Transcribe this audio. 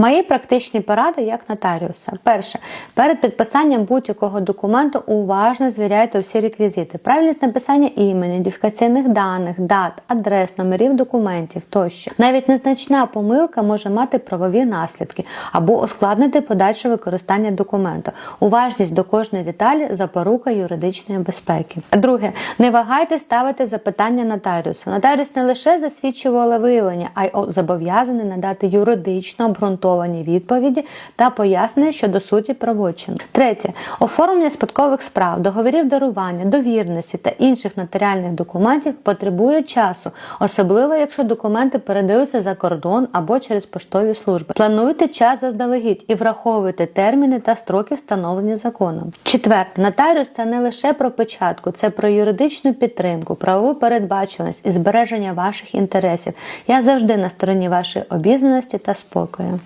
Мої практичні поради як нотаріуса. Перше, перед підписанням будь-якого документу уважно звіряйте всі реквізити, правильність написання імені, ідентифікаційних даних, дат, адрес, номерів документів тощо. Навіть незначна помилка може мати правові наслідки або ускладнити подальше використання документа. Уважність до кожної деталі запорука юридичної безпеки. Друге, не вагайте ставити запитання нотаріусу. Нотаріус не лише засвідчує волевиявлення, а й зобов'язаний надати юридично обґрунтовані відповіді та пояснення щодо суті правочину. Третє оформлення спадкових справ, договорів дарування, довірності та інших нотаріальних документів потребує часу, особливо якщо документи передаються за кордон або через поштові служби. Плануйте час заздалегідь і враховуйте терміни та строки, встановлені законом. Четверте, нотаріус це не лише про печатку, це про юридичну підтримку, правову передбачуваність і збереження ваших інтересів. Я завжди на стороні вашої обізнаності та спокою.